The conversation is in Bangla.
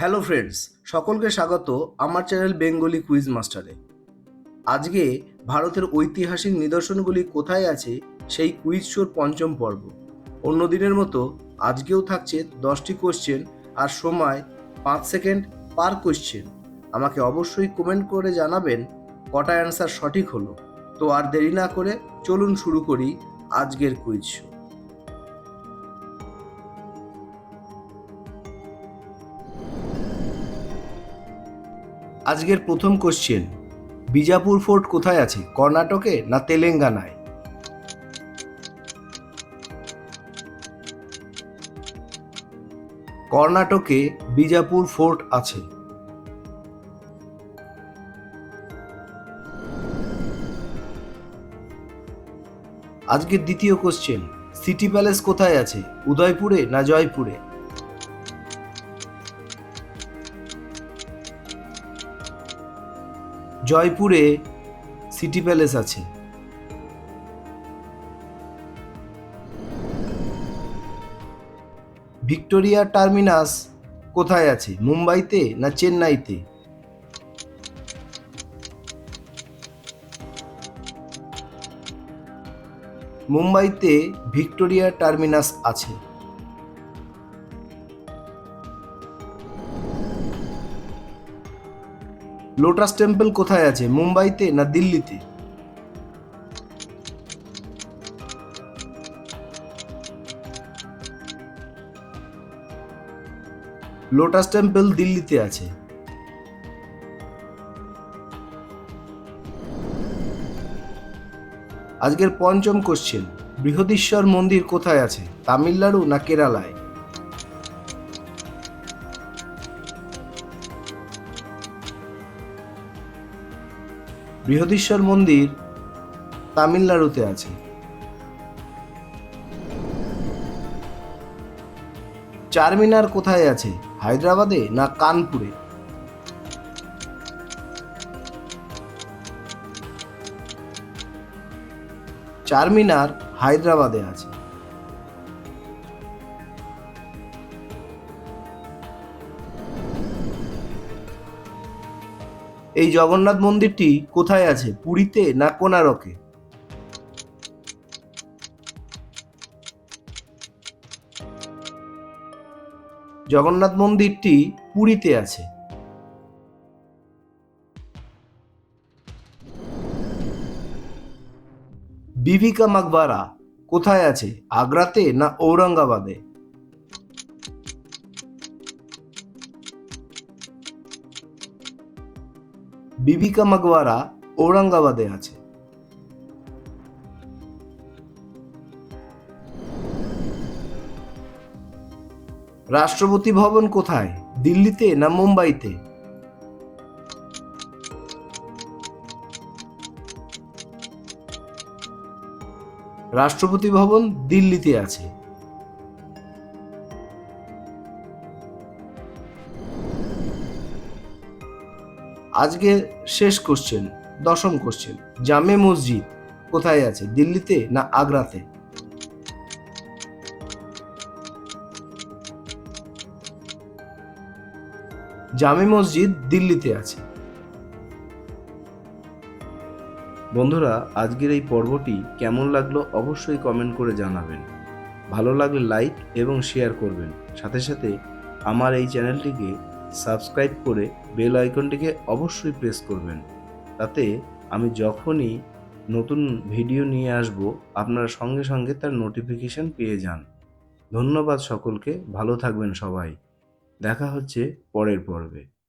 হ্যালো ফ্রেন্ডস, সকলকে স্বাগত আমার চ্যানেল বেঙ্গলি কুইজ মাস্টারে। আজকে ভারতের ঐতিহাসিক নিদর্শনগুলি কোথায় আছে সেই কুইজ শোর পঞ্চম পর্ব। অন্য দিনের মতো আজকেও থাকছে দশটি কোশ্চেন আর সময় পাঁচ সেকেন্ড পার কোশ্চেন আমাকে অবশ্যই কমেন্ট করে জানাবেন কটা অ্যান্সার সঠিক হলো। তো আর দেরি না করে চলুন শুরু করি আজকের কুইজ শো। আজকের প্রথম কোশ্চেন বিজাপুর ফোর্ট কোথায় আছে? কর্ণাটকে না তেলেঙ্গানায়? কর্ণাটকে বিজাপুর ফোর্ট আছে। আজকের দ্বিতীয় কোশ্চেন সিটি প্যালেস কোথায় আছে? উদয়পুরে না জয়পুরে? জয়পুরে সিটি প্যালেস আছে। ভিক্টোরিয়া টার্মিনাস কোথায় আছে? মুম্বাইতে না চেন্নাইতে? মুম্বাইতে ভিক্টোরিয়া টার্মিনাস আছে। লোটাস টেম্পল কোথায় আছে? মুম্বাইতে না দিল্লিতে? লোটাস টেম্পল দিল্লিতে আছে। আজকের পঞ্চম কোশ্চেন বৃহদীশ্বর মন্দির কোথায় আছে? তামিলনাড়ু না কেরালায়? বৃহদীশ্বর মন্দির তামিলনাড়ুতে আছে। চারমিনার কোথায় আছে? হায়দ্রাবাদে না কানপুরে? চারমিনার হায়দ্রাবাদে আছে। এই জগন্নাথ মন্দিরটি কোথায় আছে? পুরীতে না কোনারকে? জগন্নাথ মন্দিরটি পুরীতে আছে। বিভিকা মাকবারা কোথায় আছে? আগ্রাতে না ঔরঙ্গাবাদে? বিবিকা মাকবারা ঔরঙ্গাবাদে আছে। রাষ্ট্রপতি ভবন কোথায়? দিল্লিতে না মুম্বাইতে? রাষ্ট্রপতি ভবন দিল্লিতে আছে। আজকে শেষ কোশ্চেন দশম কোশ্চেন জামে মসজিদ কোথায় আছে, দিল্লিতে না আগ্রাতে? জামে মসজিদ দিল্লিতে আছে। বন্ধুরা, আজকের এই পর্বটি কেমন লাগল অবশ্যই কমেন্ট করে জানাবেন। ভালো লাগলে লাইক এবং শেয়ার করবেন। সাথে সাথে আমার এই চ্যানেলটিকে সাবস্ক্রাইব করে বেল আইকনটিকে অবশ্যই প্রেস করবেন। তাতে আমি যখনই নতুন ভিডিও নিয়ে আসব, আপনারা সঙ্গে সঙ্গে তার নোটিফিকেশান পেয়ে যান। ধন্যবাদ সকলকে, ভালো থাকবেন সবাই। দেখা হচ্ছে পরের পর্বে।